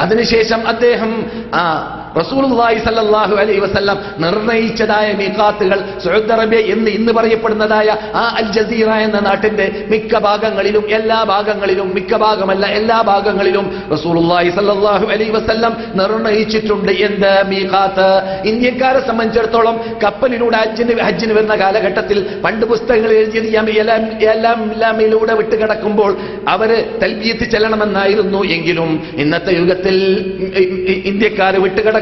അതിനുശേഷം അദ്ദേഹം ആ റസൂലുള്ളാഹി സല്ലല്ലാഹു അലൈഹി വസല്ലം നിർണയിച്ചതായ മീഖാത്തുകൾ സൗദി അറേബ്യ എന്ന് ഇന്ന് പറയപ്പെടുന്നതായ ആ അൽ ജസീറ എന്ന നാട്ടിന്റെ മിക്ക ഭാഗങ്ങളിലും എല്ലാ ഭാഗങ്ങളിലും മിക്ക ഭാഗമല്ല എല്ലാ ഭാഗങ്ങളിലും റസൂലുള്ളാഹി സല്ലല്ലാഹു അലൈഹി വസല്ലം നിർണയിച്ചിട്ടുണ്ട് എന്ത് മീഖാത്ത്. ഇന്ത്യക്കാരെ സംബന്ധിച്ചിടത്തോളം കപ്പലിലൂടെ ഹജ്ജിന് ഹജ്ജിന് വരുന്ന കാലഘട്ടത്തിൽ പണ്ട് പുസ്തകങ്ങൾ എഴുതിയത് എല്ലാമിലൂടെ വിട്ടുകിടക്കുമ്പോൾ അവർ തൽബിയത്ത് ചെല്ലണമെന്നായിരുന്നു എങ്കിലും ഇന്നത്തെ യുഗത്തിൽ ഇന്ത്യക്കാർ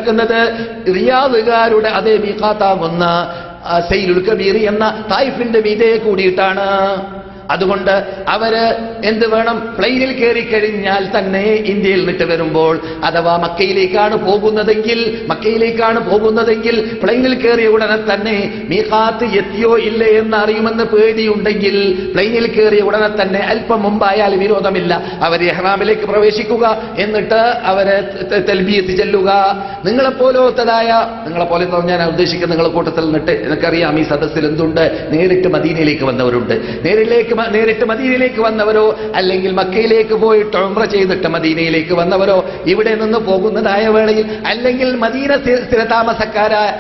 വിട്ടുകിടക്കുന്നത് റിയാദുകാരുടെ അതേ മീഖാത്താകുന്ന സൈലുൽ കബീർ എന്ന തായിഫിന്റെ മീതയെ കൂടിയിട്ടാണ്. അതുകൊണ്ട് അവർ എന്ത് വേണം? പ്ലെയിനിൽ കയറി കഴിഞ്ഞാൽ തന്നെ ഇന്ത്യയിൽ നിന്നിട്ട് വരുമ്പോൾ അഥവാ മക്കയിലേക്കാണ് പോകുന്നതെങ്കിൽ മക്കയിലേക്കാണ് പോകുന്നതെങ്കിൽ പ്ലെയിനിൽ കയറിയ ഉടനെ തന്നെ മീഹാത്ത് എത്തിയോ ഇല്ലേ എന്ന് അറിയുമെന്ന് പേടിയുണ്ടെങ്കിൽ പ്ലെയിനിൽ കയറിയ ഉടനെ തന്നെ അല്പം മുമ്പായാൽ വിരോധമില്ല. അവർ എഹ്റാമിലേക്ക് പ്രവേശിക്കുക എന്നിട്ട് അവരെ തെൽബിയത്ത് ചെല്ലുക. നിങ്ങളെപ്പോലത്തതായ നിങ്ങളെപ്പോലെ ഞാൻ ഉദ്ദേശിക്കുന്ന നിങ്ങളെ കൂട്ടത്തിൽ നിന്നിട്ട് എനിക്കറിയാം ഈ സദസ്സിൽ എന്തുണ്ട്? നേരിട്ട് മദീനയിലേക്ക് വന്നവരുണ്ട്. നേരിലേക്ക് നേരിട്ട് മദീനയിലേക്ക് വന്നവരോ അല്ലെങ്കിൽ മക്കയിലേക്ക് പോയിട്ട് ഉംറ ചെയ്തിട്ട് മദീനയിലേക്ക് വന്നവരോ ഇവിടെ നിന്ന് പോകുന്നതായ വേളയിൽ അല്ലെങ്കിൽ മദീന സ്ഥിര സ്ഥിരതാമസക്കാരായ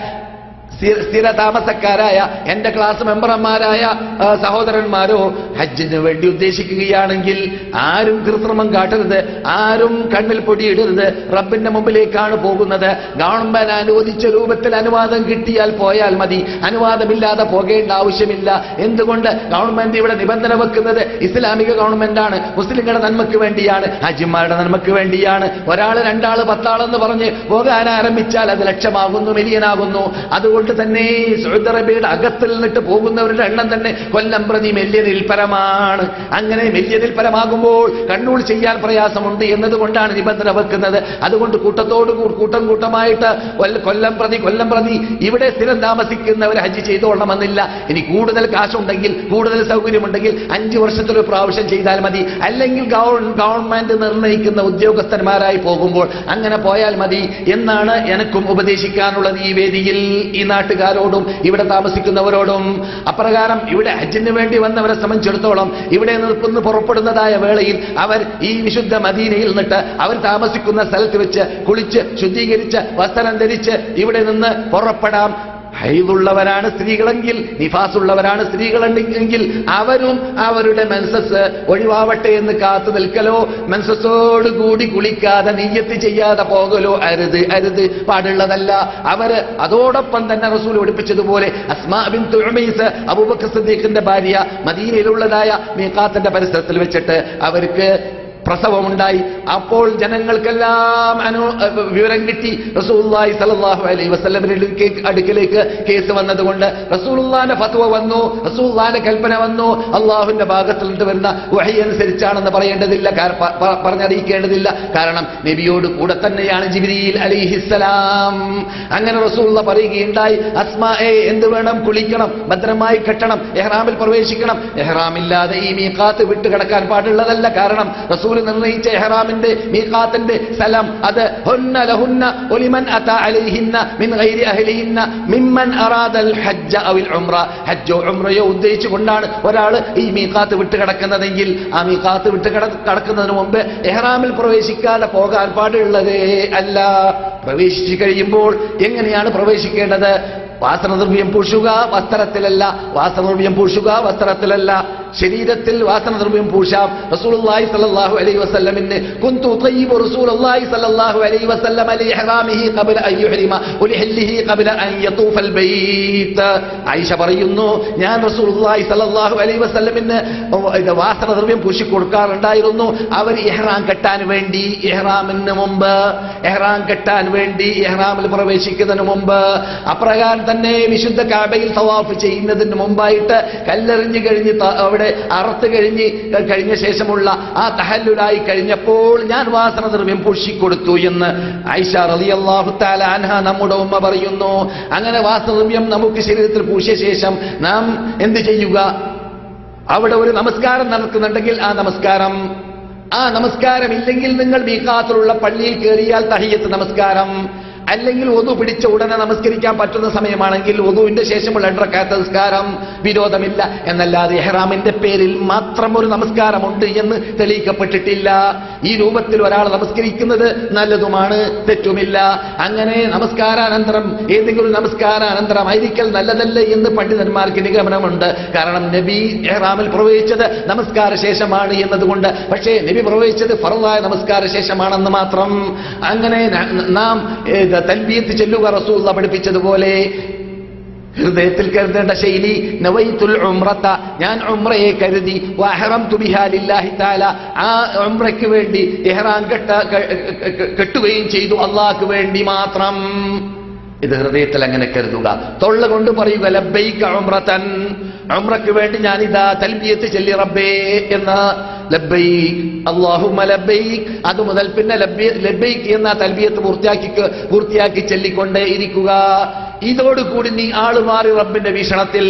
സ്ഥിര- താമസക്കാരായ എന്റെ ക്ലാസ് മെമ്പർമാരായ സഹോദരന്മാരോ ഹജ്ജിന് വേണ്ടി ഉദ്ദേശിക്കുകയാണെങ്കിൽ ആരും കൃത്രിമം കാട്ടരുത് ആരും കണ്ണിൽ പൊടിയിടരുത് റബ്ബിന്റെ മുമ്പിലേക്കാണ് പോകുന്നത്. ഗവൺമെന്റ് അനുവദിച്ച രൂപത്തിൽ അനുവാദം കിട്ടിയാൽ പോയാൽ മതി. അനുവാദമില്ലാതെ പോകേണ്ട ആവശ്യമില്ല. എന്തുകൊണ്ട്? ഗവൺമെന്റ് ഇവിടെ നിബന്ധന വെക്കുന്നത് ഇസ്ലാമിക ഗവൺമെന്റ് ആണ് മുസ്ലിങ്ങളുടെ നന്മയ്ക്ക് വേണ്ടിയാണ് ഹജിമാരുടെ നന്മയ്ക്ക് വേണ്ടിയാണ്. ഒരാൾ രണ്ടാൾ പത്താളെന്ന് പറഞ്ഞ് പോകാൻ ആരംഭിച്ചാൽ അത് ലക്ഷമാകുന്നു മില്യനാകുന്നു. അതുകൊണ്ട് തന്നെ സൗദി അറേബ്യയുടെ അകത്തിൽ നിന്നിട്ട് പോകുന്നവരുടെ എണ്ണം തന്നെ കൊല്ലം പ്രതി മെല്യനിൽ പരമാണ്. അങ്ങനെ മെല്യനിൽ പരമാകുമ്പോൾ കണ്ണൂർ ചെയ്യാൻ പ്രയാസമുണ്ട് എന്നതുകൊണ്ടാണ് നിബന്ധന വെക്കുന്നത്. അതുകൊണ്ട് കൂട്ടത്തോട് കൂട്ടം കൂട്ടമായിട്ട് കൊല്ല- പ്രതി കൊല്ലം പ്രതി ഇവിടെ സ്ഥിരം താമസിക്കുന്നവർ ഹജ്ജ് ചെയ്തോളണമെന്നില്ല. ഇനി കൂടുതൽ കാശുണ്ടെങ്കിൽ കൂടുതൽ സൗകര്യമുണ്ടെങ്കിൽ അഞ്ച് വർഷത്തിൽ ഒരു പ്രാവശ്യം ചെയ്താൽ മതി. അല്ലെങ്കിൽ ഗവൺമെന്റ് നിർണയിക്കുന്ന ഉദ്യോഗസ്ഥന്മാരായി പോകുമ്പോൾ അങ്ങനെ പോയാൽ മതി എന്നാണ് എനക്കും ഉപദേശിക്കാനുള്ളത് ഈ വേദിയിൽ. ഈ നാട്ടുകാരോടും ഇവിടെ താമസിക്കുന്നവരോടും അപ്രകാരം ഇവിടെ ഹജ്ജിന് വേണ്ടി വന്നവരെ സംബന്ധിച്ചിടത്തോളം ഇവിടെ നിന്ന് പുറപ്പെടുന്നതായ വേളയിൽ അവർ ഈ വിശുദ്ധ മദീനയിൽ നിന്നിട്ട് അവർ താമസിക്കുന്ന സ്ഥലത്ത് വെച്ച് കുളിച്ച് ശുദ്ധീകരിച്ച് വസ്ത്രം ധരിച്ച് ഇവിടെ നിന്ന് പുറപ്പെടാം. ഹൈദുള്ളവരാണ് സ്ത്രീകളെങ്കിൽ നിഫാസുള്ളവരാണ് സ്ത്രീകളെങ്കിൽ അവരും അവരുടെ മെൻസസ് ഒഴിവാവട്ടെ എന്ന് കാത്തു നിൽക്കലോ മെൻസസോട് കൂടി കുളിക്കാതെ നെയ്യത്ത് ചെയ്യാതെ പോകലോ അരുത് അരുത്. പാടുള്ളതല്ല. അവർ അതോടൊപ്പം തന്നെ റസൂൽ ഒടിപ്പിച്ചതുപോലെ അസ്മാ തുഴമീസ് അബൂബക്കർ സിദ്ദീഖിന്റെ ഭാര്യ മദീനയിലുള്ളതായ മീഖാത്തിന്റെ പരിസരത്തിൽ വെച്ചിട്ട് അവർക്ക് പ്രസവമുണ്ടായി. അപ്പോൾ ജനങ്ങൾക്കെല്ലാം അനു വിവരം കിട്ടി. റസൂലുള്ളാഹി സ്വല്ലല്ലാഹു അലൈ വസ്ലമിന്റെ അടുക്കിലേക്ക് കേസ് വന്നതുകൊണ്ട് റസൂലുള്ളാഹിന്റെ ഫത്വ വന്നു. റസൂലുള്ളാഹിന്റെ കൽപ്പന വന്നു. അള്ളാഹുവിന്റെ ഭാഗത്തിൽ നിന്ന് വരുന്ന വഹി അനുസരിച്ചാണെന്ന് പറയേണ്ടതില്ല. പറഞ്ഞറിയിക്കേണ്ടതില്ല. കാരണം നബിയോട് കൂടെ തന്നെയാണ് ജിബിരിയിൽ അലിഹിസ്സലാം അങ്ങനെ റസൂലുള്ള പറയുകയുണ്ടായി. അസ്മായെ എന്ത് വേണം? കുളിക്കണം. ഭദ്രമായി കെട്ടണം. എഹ്റാമിൽ പ്രവേശിക്കണം. എഹ്റാമില്ലാതെ ഈ മീഖാത്ത് വിട്ട് കിടക്കാൻ പാടുള്ളതല്ല. കാരണം റസൂൽ നിർണയിച്ച എഹ്റാമിന്റെ മീഖാത്തിന്റെ സ്ഥലം അത് ഹുന്ന ലഹുന്ന ഒലിമൻ അത അലൈഹിന്ന മിൻ ഗൈരി അഹ്ലിഹിന്ന മിമ്മൻ അറാദൽ ഹജ്ജ അവിൽ ഉംറ. ഹജ്ജോ ഉംറയോ ഉദ്ദേശിച്ചുകൊണ്ടാണ് ഒരാൾ ഈ മീഖാത്ത് വിട്ട് കിടക്കുന്നതെങ്കിൽ ആ മീഖാത്ത് വിട്ട് കിട കിടക്കുന്നതിന് മുമ്പ് എഹ്റാമിൽ പ്രവേശിക്കാതെ പോകാൻ പാടുള്ളതേ അല്ല. പ്രവേശിച്ചു കഴിയുമ്പോൾ എങ്ങനെയാണ് പ്രവേശിക്കേണ്ടത്? വാസനദ്രവ്യം പൂശുക വസ്ത്രത്തിലല്ല. വാസനദ്രവ്യം പൂശുക വസ്ത്രത്തിലല്ല. ശരീരത്തിൽ വാസന ദ്രവ്യം പൂശാം റസൂലുള്ളാഹി സ്വല്ലല്ലാഹു അലൈഹി വസല്ലമിന് കുന്തു തയ്യിബു റസൂലുള്ളാഹി സ്വല്ലല്ലാഹു അലൈഹി വസല്ലമ ലി ഇഹ്റാമിഹി ഖബ്ല അൻ യുഹ്രിമ വലിഹല്ലിഹി ഖബ്ല അൻ യതൂഫൽ ബൈത്ത്. ആയിഷ പറയുന്നു ഞാൻ റസൂലുള്ളാഹി സ്വല്ലല്ലാഹു അലൈഹി വസല്ലമിന് ഇത് വാസനദ്രവ്യം പൂശി കൊടുക്കാറുണ്ടായിരുന്നു. അവർ ഇഹ്റാം കെട്ടാൻ വേണ്ടി ഇഹ്റാമിന് മുമ്പ് ഇഹ്റാം കെട്ടാൻ വേണ്ടി ഇഹ്റാമിൽ പ്രവേശിക്കുന്നതിന് മുമ്പ് അപ്രകാരം തന്നെ വിശുദ്ധ കാബയിൽ തവാഫ് ചെയ്യുന്നതിന് മുമ്പായിട്ട് കല്ലെറിഞ്ഞു കഴിഞ്ഞ് അവിടെ അറുത്ത് കഴിഞ്ഞ് കഴിഞ്ഞ ശേഷമുള്ള ആ തഹല്ലുലായി കഴിഞ്ഞപ്പോൾ ഞാൻ വാസന ദ്രവ്യം പൂശിക്കൊടുത്തു എന്ന് ഐഷ റളിയല്ലാഹു തആല അൻഹ നമ്മുടെ ഉമ്മ പറയുന്നു. അങ്ങനെ വാസനദ്രവ്യം നമുക്ക് ശരീരത്തിൽ പൂശിയ ശേഷം നാം എന്ത് ചെയ്യുക? അവിടെ ഒരു നമസ്കാരം നടക്കുന്നുണ്ടെങ്കിൽ ആ നമസ്കാരം ആ നമസ്കാരം ഇല്ലെങ്കിൽ നിങ്ങൾ മീക്കാത്തിലുള്ള പള്ളിയിൽ കയറിയാൽ തഹിയത്ത് നമസ്കാരം. അല്ലെങ്കിൽ ഒതു പിടിച്ച ഉടനെ നമസ്കരിക്കാൻ പറ്റുന്ന സമയമാണെങ്കിൽ ഒതുവിന്റെ ശേഷമുള്ള രണ്ടരക്കാത്ത നമസ്കാരം വിരോധമില്ല. എന്നല്ലാതെ എഹ്റാമിന്റെ പേരിൽ മാത്രം ഒരു നമസ്കാരമുണ്ട് എന്ന് തെളിയിക്കപ്പെട്ടിട്ടില്ല. ഈ രൂപത്തിൽ ഒരാൾ നമസ്കരിക്കുന്നത് നല്ലതുമാണ് തെറ്റുമില്ല. അങ്ങനെ നമസ്കാരാനന്തരം ഏതെങ്കിലും നമസ്കാരാനന്തരമായിരിക്കൽ നല്ലതല്ല എന്ന് പണ്ഡിതന്മാർക്ക് നിഗമനമുണ്ട്. കാരണം നബി എഹ്റാമിൽ പ്രവേശിച്ചത് നമസ്കാര ശേഷമാണ് എന്നതുകൊണ്ട്. പക്ഷേ നബി പ്രവേശിച്ചത് ഫറവായ നമസ്കാര ശേഷമാണെന്ന് മാത്രം. അങ്ങനെ ന- ഏത് തൽബിയത്ത് ചെല്ലുക റസൂള്ള പഠിപ്പിച്ചതുപോലെ. ഹൃദയത്തിൽ കരുതേണ്ട ശൈലി നവൈത്തുൽ ഉംറത്ത ഞാൻ ഉംറയെ കരുതി വഹറംതു ബിഹാ ലില്ലാഹി തആല. ആ ഉംറയ്ക്ക് വേണ്ടി എഹ്റാൻ കെട്ട കെട്ടുകയും ചെയ്തു അള്ളാഹ്ക്ക് വേണ്ടി മാത്രം. ഇത് ഹൃദയത്തിൽ അങ്ങനെ കരുതുക. തൊള്ള കൊണ്ട് പറയുക ലബൈക്ക ഉംറതൻ ഉംറയ്ക്ക് വേണ്ടി ഇതാ തൽബിയത്ത് ചൊല്ലി റബ്ബേ എന്ന ലബ്ബൈക് അല്ലാഹുമ്മ ലബ്ബൈക് അത് മുതൽ പിന്നെ ലബ്ബി- ലബ്ബൈക് എന്ന തൽബിയത്ത് പൂർത്തിയാക്കി പൂർത്തിയാക്കി ചൊല്ലിക്കൊണ്ടേ ഇരിക്കുക ഇതോടുകൂടി നീ ആൾ മാറി റബ്ബിന്റെ വീക്ഷണത്തിൽ.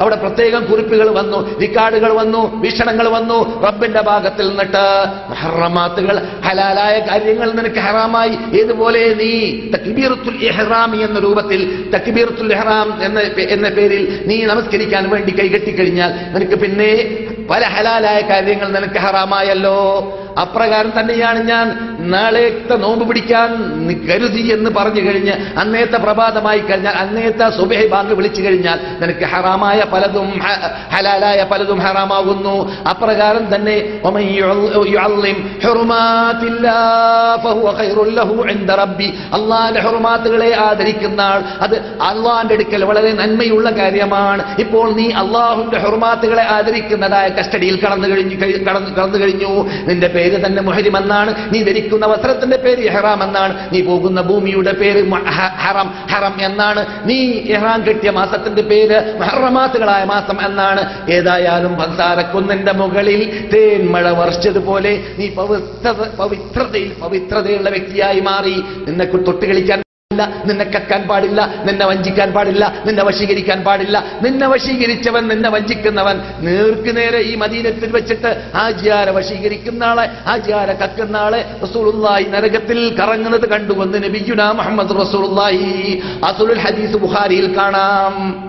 അവിടെ പ്രത്യേകം കുറിപ്പുകൾ വന്നു റിക്കാർഡുകൾ വന്നു വീക്ഷണങ്ങൾ വന്നു റബ്ബിന്റെ ഭാഗത്തിൽ നിന്നിട്ട്. ഹറമാത്തുകൾ ഹലാലായ കാര്യങ്ങൾ നിനക്ക് ഹറാമായി. ഏതുപോലെ നീ തക്ബീറത്തുൽ ഇഹ്റാമി എന്ന രൂപത്തിൽ തക്ബീറത്തുൽ എഹ്റാം എന്ന എന്ന പേരിൽ നീ നമസ്കരിക്കാൻ വേണ്ടി കൈകെട്ടിക്കഴിഞ്ഞാൽ നിനക്ക് പിന്നെ പല ഹലാലായ കാര്യങ്ങൾ നിനക്ക് ഹറാമായല്ലോ. അപ്രകാരം തന്നെയാണ് ഞാൻ നാളേത്തെ നോമ്പ് പിടിക്കാൻ കരുതി എന്ന് പറഞ്ഞു കഴിഞ്ഞ് അന്നേത്തെ പ്രഭാതമായി കഴിഞ്ഞാൽ അന്നേത്തെ സുബേ ബാങ്ക് വിളിച്ചു കഴിഞ്ഞാൽ നിനക്ക് ഹറാമായ പലതും ഹലാലായ പലതും ഹറാമാകുന്നു. അപ്രകാരം തന്നെ അള്ളാന്റെ ഹെറുമാത്തുകളെ ആദരിക്കുന്ന ആൾ അത് അള്ളാന്റെ അടുക്കൽ വളരെ നന്മയുള്ള കാര്യമാണ്. ഇപ്പോൾ നീ അള്ളാഹുന്റെ ഹെറുമാത്തുകളെ ആദരിക്കുന്നതായ കസ്റ്റഡിയിൽ കടന്നു കഴിഞ്ഞു കടന്നു കഴിഞ്ഞു. നിന്റെ പേര് തന്നെ മുഹരിമെന്നാണ്. നീ ധരിക്കുന്നത് ധരിക്കുന്ന വസ്ത്രത്തിന്റെ പേര് ഇഹ്റാം എന്നാണ്. നീ പോകുന്ന ഭൂമിയുടെ പേര് ഹറം ഹറം എന്നാണ്. നീ ഇഹ്റാം കിട്ടിയ മാസത്തിന്റെ പേര് മഹറമാസുകളായ മാസം എന്നാണ്. ഏതായാലും ഭക്താരക്കുന്നിന്റെ മുകളിൽ തേന്മഴ വർഷിച്ചതുപോലെ നീ പവിത്ര പവിത്രതയിൽ പവിത്രതയുള്ള വ്യക്തിയായി മാറി. നിന്നെ തൊട്ട് കളിക്കാൻ പാടില്ല, നിന്നെ കക്കാൻ പാടില്ല. നിന്നെ വഞ്ചിക്കാൻ പാടില്ല. നിന്നെ വശീകരിക്കാൻ പാടില്ല. നിന്നെ വശീകരിച്ചവൻ നിന്നെ വഞ്ചിക്കുന്നവൻ നേർക്ക് നേരെ ഈ മദീനത്തിൽ വെച്ചിട്ട് ആചാര വശീകരിക്കുന്ന ആളെ ആചാര കക്കുന്ന ആളെ റസൂലുള്ളാഹി നരകത്തിൽ കറങ്ങുന്നത് കണ്ടുവന്ന് നബിയുന മുഹമ്മദ് റസൂലുള്ളാഹി. അസുലുൽ ഹദീസ് ബുഖാരിയിൽ കാണാം.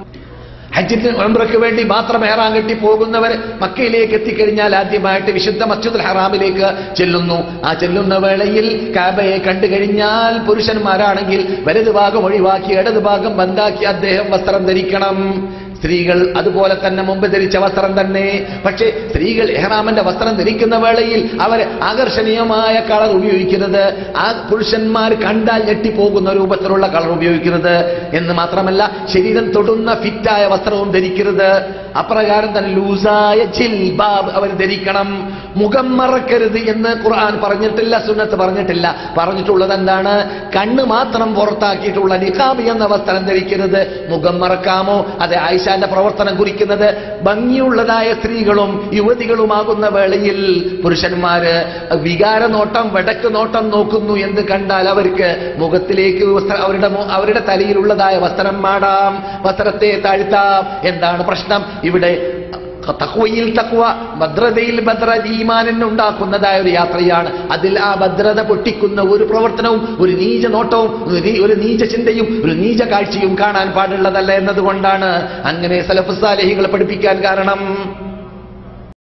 ഹജ്ജിന് ഉംറയ്ക്ക് വേണ്ടി മാത്രം ഏറാൻ കെട്ടി പോകുന്നവർ മക്കയിലേക്ക് എത്തിക്കഴിഞ്ഞാൽ ആദ്യമായിട്ട് വിശുദ്ധ മസ്ജിദുൽ ഹറാമിലേക്ക് ചെല്ലുന്നു. ആ ചെല്ലുന്ന വേളയിൽ കാബയെ കണ്ടു കഴിഞ്ഞാൽ പുരുഷന്മാരാണെങ്കിൽ വലതുഭാഗം ഒഴിവാക്കി ഇടതുഭാഗം ബന്ധാക്കി അദ്ദേഹം വസ്ത്രം ധരിക്കണം. സ്ത്രീകൾ അതുപോലെ തന്നെ മുമ്പ് ധരിച്ച വസ്ത്രം തന്നെ. പക്ഷേ സ്ത്രീകൾ എഹ്റാമിന്റെ വസ്ത്രം ധരിക്കുന്ന വേളയിൽ അവർ ആകർഷണീയമായ കളർ ഉപയോഗിക്കുന്നത്. ആ പുരുഷന്മാർ കണ്ടാൽ ഞെട്ടിപ്പോകുന്ന രൂപത്തിലുള്ള കളർ ഉപയോഗിക്കുന്നത്. എന്ന് മാത്രമല്ല ശരീരം തൊടുന്ന ഫിറ്റായ വസ്ത്രവും ധരിക്കരുത്. അപ്രകാരം തന്നെ ലൂസായ ജിൽബാബ് അവർ ധരിക്കണം. മുഖം മറക്കരുത് എന്ന് ഖുർആൻ പറഞ്ഞിട്ടില്ല സുന്നത്ത് പറഞ്ഞിട്ടില്ല. പറഞ്ഞിട്ടുള്ളത് എന്താണ്? കണ്ണ് മാത്രം പുറത്താക്കിയിട്ടുള്ള നിഖാബ് എന്ന വസ്ത്രം ധരിക്കരുത്. മുഖം മറക്കാമോ? അത് ആയിഷാന്റെ പ്രവർത്തനം കുറിക്കുന്നത് ഭംഗിയുള്ളതായ സ്ത്രീകളും യുവതികളുമാകുന്ന വേളയിൽ പുരുഷന്മാര് വികാര നോട്ടം വടക്ക് നോട്ടം നോക്കുന്നു എന്ന് കണ്ടാൽ അവർക്ക് മുഖത്തിലേക്ക് അവരുടെ അവരുടെ തലയിലുള്ളതായ വസ്ത്രം മാടാം വസ്ത്രത്തെ താഴ്ത്താം. എന്താണ് പ്രശ്നം? ഇവിടെ തക്വയിൽ തക്വ ഭദ്രതയിൽ ഭദ്രത ഈമാനിന് ഉണ്ടാക്കുന്നതായ ഒരു യാത്രയാണ്. അതിൽ ആ ഭദ്രത പൊട്ടിക്കുന്ന ഒരു പ്രവർത്തനവും ഒരു നീച നോട്ടവും ഒരു നീച ചിന്തയും ഒരു നീച കാഴ്ചയും കാണാൻ പാടുള്ളതല്ല എന്നതുകൊണ്ടാണ് അങ്ങനെ സലഫുസാലഹികൾ പഠിപ്പിക്കാൻ കാരണം.